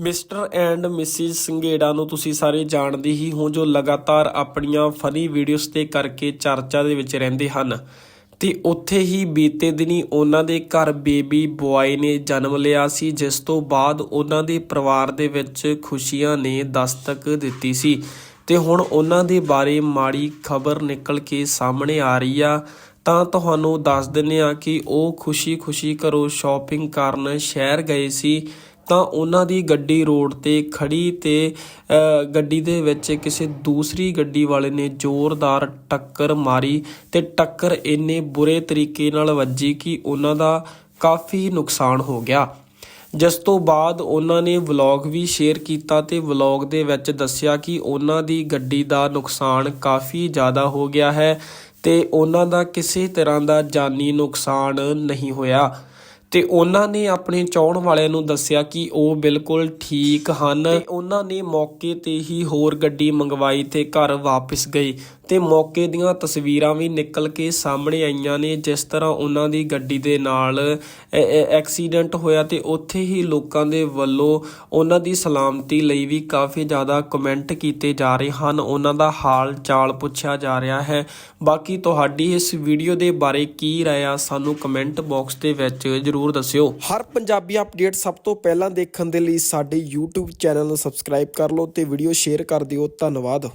Mister and Mrs Sanghera ਨੂੰ ਤੁਸੀਂ ਸਾਰੇ ਜਾਣਦੇ ਹੀ ਹੋ ਜੋ ਲਗਾਤਾਰ ਆਪਣੀਆਂ ਫਨੀ ਵੀਡੀਓਜ਼ ਤੇ ਕਰਕੇ ਚਰਚਾ ਦੇ ਵਿੱਚ ਰਹਿੰਦੇ ਹਨ। ਤੇ ਉੱਥੇ ਹੀ ਬੀਤੇ ਦਿਨੀ ਉਹਨਾਂ ਦੇ ਘਰ ਬੇਬੀ ਬੁਆਏ ਨੇ ਜਨਮ ਲਿਆ ਸੀ, ਜਿਸ ਤੋਂ ਬਾਅਦ ਉਹਨਾਂ ਦੇ ਪਰਿਵਾਰ ਦੇ ਵਿੱਚ ਖੁਸ਼ੀਆਂ ਨੇ ਦਸਤਕ ਦਿੱਤੀ ਸੀ। ਤੇ ਹੁਣ ਉਹਨਾਂ ਦੇ ਬਾਰੇ ਮਾੜੀ ਖਬਰ ਨਿਕਲ ਕੇ ਸਾਹਮਣੇ ਆ ਰਹੀ ਆ। ਤਾਂ ਤੁਹਾਨੂੰ ਦੱਸ ਦਿੰਨੇ ਆ ਕਿ ਉਹ ਖੁਸ਼ੀ-ਖੁਸ਼ੀ ਘਰੋਂ ਸ਼ਾਪਿੰਗ ਕਰਨ ਸ਼ਹਿਰ ਗਏ ਸੀ। ਤਾਂ ਉਹਨਾਂ ਦੀ ਗੱਡੀ ਰੋਡ ਤੇ ਖੜੀ ਤੇ ਗੱਡੀ ਦੇ ਵਿੱਚ ਕਿਸੇ ਦੂਸਰੀ ਗੱਡੀ ਵਾਲੇ ਨੇ ਜ਼ੋਰਦਾਰ ਟੱਕਰ ਮਾਰੀ ਤੇ ਟੱਕਰ ਇੰਨੇ ਬੁਰੇ ਤਰੀਕੇ ਨਾਲ ਵੱਜੀ ਕਿ ਉਹਨਾਂ ਦਾ ਕਾਫੀ ਨੁਕਸਾਨ ਹੋ ਗਿਆ। ਜਿਸ ਤੋਂ ਬਾਅਦ ਉਹਨਾਂ ਨੇ ਵਲੌਗ ਵੀ ਸ਼ੇਅਰ ਕੀਤਾ ਤੇ ਵਲੌਗ ਦੇ ਵਿੱਚ ਦੱਸਿਆ ਕਿ ਉਹਨਾਂ ਦੀ ਗੱਡੀ ਦਾ ਨੁਕਸਾਨ ਕਾਫੀ ਜ਼ਿਆਦਾ ਹੋ ਗਿਆ ਹੈ ਤੇ ਉਹਨਾਂ ਦਾ ਕਿਸੇ ਤਰ੍ਹਾਂ ਦਾ ਜਾਨੀ ਨੁਕਸਾਨ ਨਹੀਂ ਹੋਇਆ। ਤੇ ਉਹਨਾਂ ਨੇ ਆਪਣੇ ਚਾਹਣ ਵਾਲਿਆਂ ਨੂੰ ਦੱਸਿਆ ਕਿ ਉਹ ਬਿਲਕੁਲ ਠੀਕ ਹਨ ਤੇ ਉਹਨਾਂ ਨੇ ਮੌਕੇ ਤੇ ਹੀ ਹੋਰ ਗੱਡੀ ਮੰਗਵਾਈ ਤੇ ਘਰ ਵਾਪਸ ਗਏ। ਤੇ ਮੌਕੇ ਦੀਆਂ ਤਸਵੀਰਾਂ ਵੀ ਨਿਕਲ ਕੇ ਸਾਹਮਣੇ ਆਈਆਂ ਨੇ, ਜਿਸ ਤਰ੍ਹਾਂ ਉਹਨਾਂ ਦੀ ਗੱਡੀ ਦੇ ਨਾਲ ਐਕਸੀਡੈਂਟ ਹੋਇਆ ਤੇ ਉੱਥੇ ਹੀ ਲੋਕਾਂ ਦੇ ਵੱਲੋਂ ਉਹਨਾਂ ਦੀ ਸਲਾਮਤੀ ਲਈ ਵੀ ਕਾਫੀ ਜ਼ਿਆਦਾ ਕਮੈਂਟ ਕੀਤੇ ਜਾ ਰਹੇ ਹਨ। ਉਹਨਾਂ ਦਾ ਹਾਲ ਚਾਲ ਪੁੱਛਿਆ ਜਾ ਰਿਹਾ ਹੈ। ਬਾਕੀ ਤੁਹਾਡੀ ਇਸ ਵੀਡੀਓ ਦੇ ਬਾਰੇ ਕੀ ਰਾਏ ਆ, ਸਾਨੂੰ ਕਮੈਂਟ ਬਾਕਸ ਦੇ ਵਿੱਚ ਜਰੂਰ ਦੱਸਿਓ। ਹਰ ਪੰਜਾਬੀ ਅਪਡੇਟ ਸਭ ਤੋਂ ਪਹਿਲਾਂ ਦੇਖਣ ਦੇ ਲਈ ਸਾਡੇ YouTube ਚੈਨਲ ਨੂੰ ਸਬਸਕ੍ਰਾਈਬ ਕਰ ਲਓ ਤੇ ਵੀਡੀਓ ਸ਼ੇਅਰ ਕਰ ਦਿਓ। ਧੰਨਵਾਦ।